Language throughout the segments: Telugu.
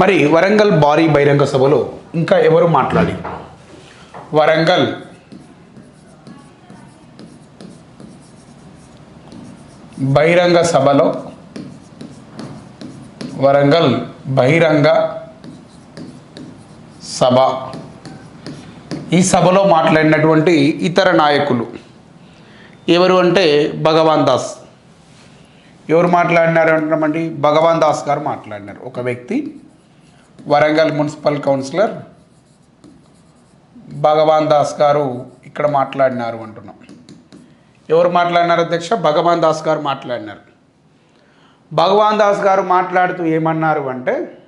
మరి వరంగల్ భారీ బహిరంగ సభలో ఇంకా ఎవరు మాట్లాడి? వరంగల్. బహిరంగ సభలో వరంగల్ బహిరంగ సభ. ఈ సభలో మాట్లాడినటువంటి ఇతర నాయకులు ఎవరు అంటే భగవాన్ దాస్. ఎవరు మాట్లాడినారు అంటున్నామండి? భగవాన్ దాస్ గారు మాట్లాడినారు. ఒక వ్యక్తి వరంగల్ మున్సిపల్ కౌన్సిలర్ భగవాన్ దాస్ గారు ఇక్కడ మాట్లాడినారు అంటున్నాం. ఎవరు మాట్లాడినారు అధ్యక్ష? భగవాన్ దాస్ గారు మాట్లాడినారు. భగవాన్ దాస్ గారు మాట్లాడుతూ ఏమన్నారు అంటే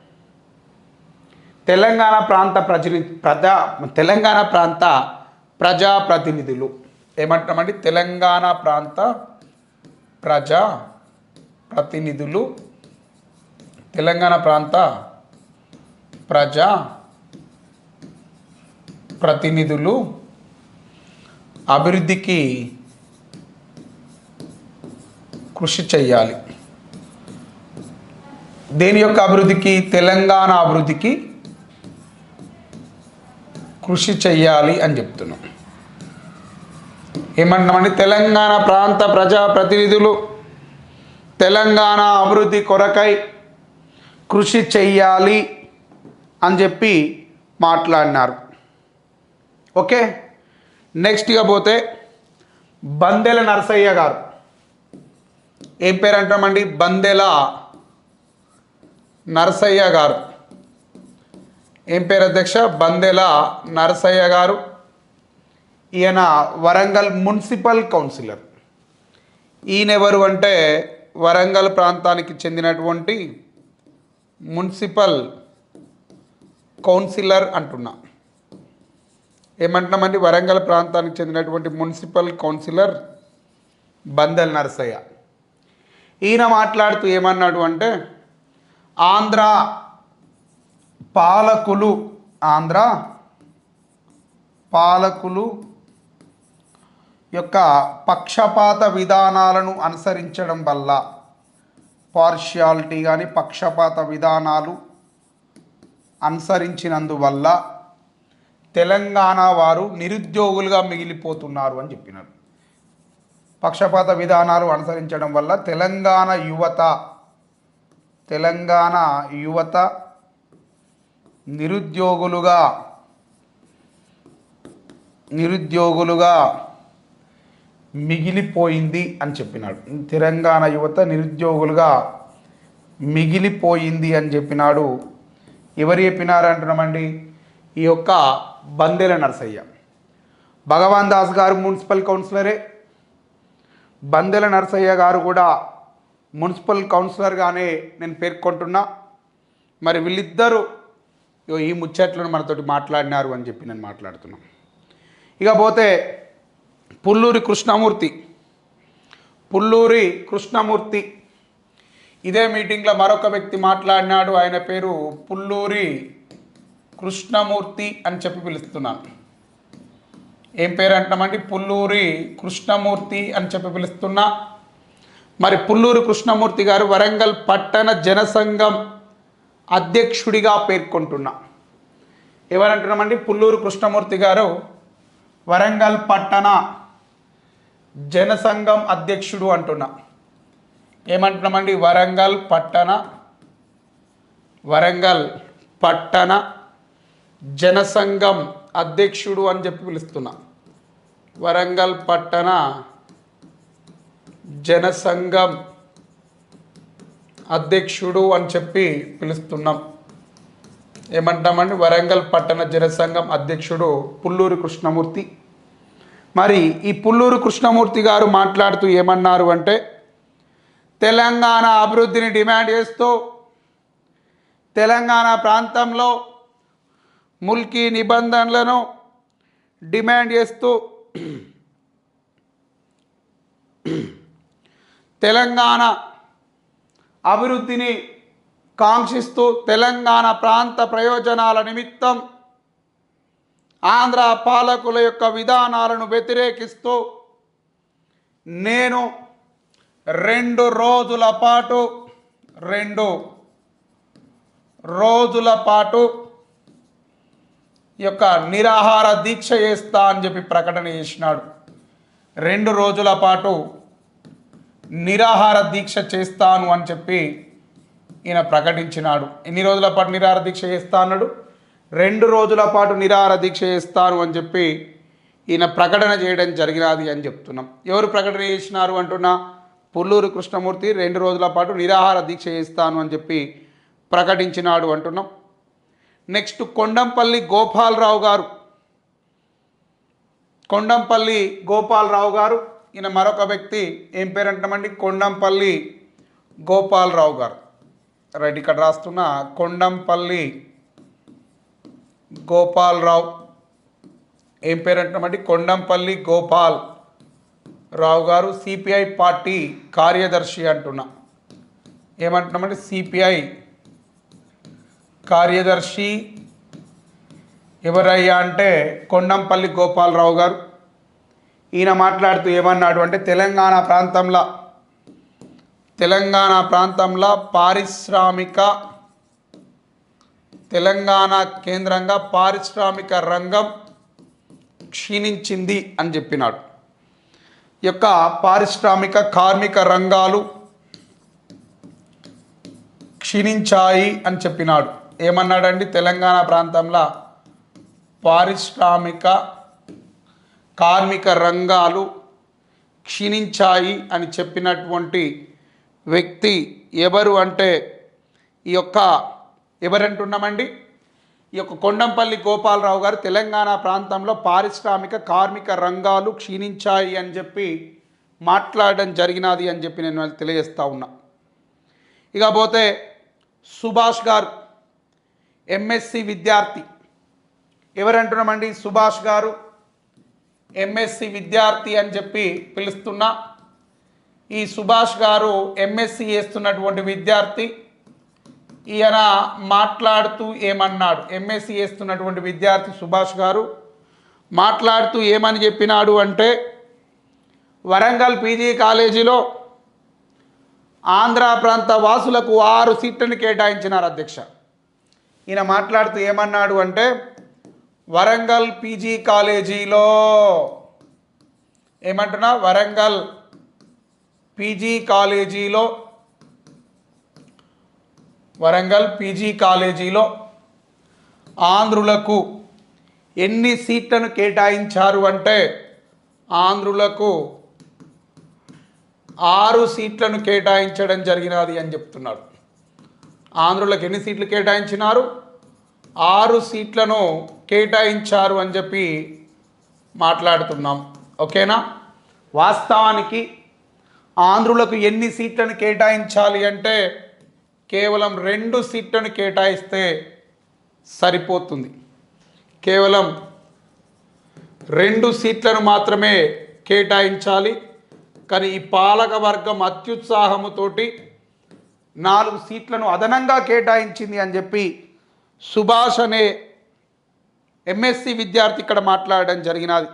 తెలంగాణ ప్రాంత ప్రజని ప్రజా తెలంగాణ ప్రాంత ప్రజాప్రతినిధులు ఏమంటామండి? తెలంగాణ ప్రాంత ప్రజా ప్రతినిధులు తెలంగాణ ప్రాంత ప్రజా ప్రతినిధులు అభివృద్ధికి కృషి చేయాలి దేని యొక్క అభివృద్ధికి? తెలంగాణ అభివృద్ధికి కృషి చెయ్యాలి అని చెప్తున్నాం. ఏమంటామండి తెలంగాణ ప్రాంత ప్రజా ప్రతినిధులు తెలంగాణ అభివృద్ధి కొరకై కృషి చెయ్యాలి అని చెప్పి మాట్లాడినారు. ఓకే? నెక్స్ట్గా పోతే బందెల నరసయ్య గారు. ఏం పేరు అంటామండి? బందెల నరసయ్య గారు. ఏం పేరు అధ్యక్ష? బందెల నరసయ్య గారు. ఈయన వరంగల్ మున్సిపల్ కౌన్సిలర్. ఈయన ఎవరు అంటే వరంగల్ ప్రాంతానికి చెందినటువంటి మున్సిపల్ కౌన్సిలర్ అంటున్నా. ఏమంటున్నామండి? వరంగల్ ప్రాంతానికి చెందినటువంటి మున్సిపల్ కౌన్సిలర్ బందెల్ నరసయ్య. ఈయన మాట్లాడుతూ ఏమన్నాడు అంటే ఆంధ్ర పాలకులు ఆంధ్ర పాలకులు యొక్క పక్షపాత విధానాలను అనుసరించడం వల్ల పార్షియాలిటీ కానీ పక్షపాత విధానాలు అనుసరించినందువల్ల తెలంగాణ వారు నిరుద్యోగులుగా మిగిలిపోతున్నారు అని చెప్పినారు. పక్షపాత విధానాలు అనుసరించడం వల్ల తెలంగాణ యువత తెలంగాణ యువత నిరుద్యోగులుగా నిరుద్యోగులుగా మిగిలిపోయింది అని చెప్పినాడు. తెలంగాణ యువత నిరుద్యోగులుగా మిగిలిపోయింది అని చెప్పినాడు ఎవరు చెప్పినారు అంటున్నామండి? ఈ యొక్క బందెల నరసయ్య. భగవాన్ దాస్ గారు మున్సిపల్ కౌన్సిలరే. బందెల నరసయ్య గారు కూడా మున్సిపల్ కౌన్సిలర్గానే నేను పేర్కొంటున్నా. మరి వీళ్ళిద్దరూ ఇగో ఈ ముచ్చట్లను మనతోటి మాట్లాడినారు అని చెప్పి నేను మాట్లాడుతున్నాను ఇకపోతే పుల్లూరి కృష్ణమూర్తి. పుల్లూరి కృష్ణమూర్తి ఇదే మీటింగ్లో మరొక వ్యక్తి మాట్లాడినాడు. ఆయన పేరు పుల్లూరి కృష్ణమూర్తి అని చెప్పి పిలుస్తున్నాను ఏం పేరు అంటామండి? పుల్లూరి కృష్ణమూర్తి అని చెప్పి పిలుస్తున్నా. మరి పుల్లూరి కృష్ణమూర్తి గారు వరంగల్ పట్టణ జనసంఘం అధ్యక్షుడిగా పేర్కొంటున్నా. ఎవరంటున్నామండి? పుల్లూరు కృష్ణమూర్తి గారు వరంగల్ పట్టణ జనసంఘం అధ్యక్షుడు అంటున్నా. ఏమంటున్నామండి? వరంగల్ పట్టణ వరంగల్ పట్టణ జనసంఘం అధ్యక్షుడు అని చెప్పి పిలుస్తున్నా. వరంగల్ పట్టణ జనసంఘం అధ్యక్షుడు అని చెప్పి పిలుస్తున్నాం. ఏమంటామండి వరంగల్ పట్టణ జనసంఘం అధ్యక్షుడు పుల్లూరు కృష్ణమూర్తి. మరి ఈ పుల్లూరు కృష్ణమూర్తి గారు మాట్లాడుతూ ఏమన్నారు అంటే తెలంగాణ అభివృద్ధిని డిమాండ్ చేస్తూ తెలంగాణ ప్రాంతంలో ముల్కీ నిబంధనలను డిమాండ్ చేస్తూ తెలంగాణ అభివృద్ధిని కాంక్షిస్తూ తెలంగాణ ప్రాంత ప్రయోజనాల నిమిత్తం ఆంధ్ర పాలకుల యొక్క విధానాలను వ్యతిరేకిస్తూ నేను రెండు రోజుల పాటు రెండు రోజుల పాటు ఈ యొక్క నిరాహార దీక్ష చేస్తా అని చెప్పి ప్రకటన చేసినాడు. రెండు రోజుల పాటు నిరాహార దీక్ష చేస్తాను అని చెప్పి ఈయన ప్రకటించినాడు. ఎన్ని రోజుల పాటు నిరాహార దీక్ష చేస్తా అన్నాడు? రెండు రోజుల పాటు నిరాహార దీక్ష చేస్తాను అని చెప్పి ఈయన ప్రకటన చేయడం జరిగినది అని చెప్తున్నాం. ఎవరు ప్రకటన చేసినారు అంటున్నా? పుల్లూరు కృష్ణమూర్తి రెండు రోజుల పాటు నిరాహార దీక్ష చేస్తాను అని చెప్పి ప్రకటించినాడు అంటున్నాం. నెక్స్ట్ కొండంపల్లి గోపాలరావు గారు. కొండంపల్లి గోపాలరావు గారు. ఈయన మరొక వ్యక్తి ఏం పేరు అంటామండి కొండంపల్లి గోపాలరావు గారు. రైట్ ఇక్కడ రాస్తున్న కొండంపల్లి గోపాలరావు. ఏం పేరు కొండంపల్లి గోపాల్. రావు గారు సిపిఐ పార్టీ కార్యదర్శి అంటున్నా. ఏమంటున్నామంటే సిపిఐ కార్యదర్శి ఎవరయ్యా అంటే కొండంపల్లి గోపాలరావు గారు. ఈయన మాట్లాడుతూ ఏమన్నాడు అంటే తెలంగాణ ప్రాంతంలో తెలంగాణ ప్రాంతంలో పారిశ్రామిక తెలంగాణ కేంద్రంగా పారిశ్రామిక రంగం క్షీణించింది అని చెప్పినాడు. యొక్క పారిశ్రామిక కార్మిక రంగాలు క్షీణించాయి అని చెప్పినాడు. ఏమన్నాడండి? తెలంగాణ ప్రాంతంలో పారిశ్రామిక కార్మిక రంగాలు క్షీణించాయి అని చెప్పినటువంటి వ్యక్తి ఎవరు అంటే ఈ యొక్క ఎవరంటున్నామండి? ఈ యొక్క కొండంపల్లి గోపాలరావు గారు తెలంగాణ ప్రాంతంలో పారిశ్రామిక కార్మిక రంగాలు క్షీణించాయి అని చెప్పి మాట్లాడడం జరిగినది అని చెప్పి నేను తెలియజేస్తా ఉన్నా. ఇక పోతే సుభాష్ గారు ఎంఎస్సి విద్యార్థి. ఎవరంటున్నామండి సుభాష్ గారు? ఎంఎస్సి విద్యార్థి అని చెప్పి పిలుస్తున్నా. ఈ సుభాష్ గారు ఎంఎస్సి చేస్తున్నటువంటి విద్యార్థి ఈయన మాట్లాడుతూ ఏమన్నాడు? ఎంఎస్సీ చేస్తున్నటువంటి విద్యార్థి సుభాష్ గారు మాట్లాడుతూ ఏమని చెప్పినాడు అంటే వరంగల్ పీజీ కాలేజీలో ఆంధ్ర ప్రాంత వాసులకు ఆరు సీట్లను కేటాయించినారు అధ్యక్ష. ఈయన మాట్లాడుతూ ఏమన్నాడు అంటే వరంగల్ పీజీ కాలేజీలో ఏమంటున్నా? వరంగల్ పీజీ కాలేజీలో వరంగల్ పీజీ కాలేజీలో ఆంధ్రులకు ఎన్ని సీట్లను కేటాయించారు అంటే ఆంధ్రులకు ఆరు సీట్లను కేటాయించడం జరిగినది అని చెప్తున్నారు. ఆంధ్రులకు ఎన్ని సీట్లు కేటాయించినారు? ఆరు సీట్లను కేటాయించారు అని చెప్పి మాట్లాడుతున్నాం. ఓకేనా? వాస్తవానికి ఆంధ్రులకు ఎన్ని సీట్లను కేటాయించాలి అంటే కేవలం రెండు సీట్లను కేటాయిస్తే సరిపోతుంది. కేవలం రెండు సీట్లను మాత్రమే కేటాయించాలి. కానీ ఈ పాలక వర్గం అత్యుత్సాహముతోటి నాలుగు సీట్లను అదనంగా కేటాయించింది అని చెప్పి సుభాష్ అనే ఎంఎస్సి విద్యార్థి ఇక్కడ మాట్లాడడం జరిగినది.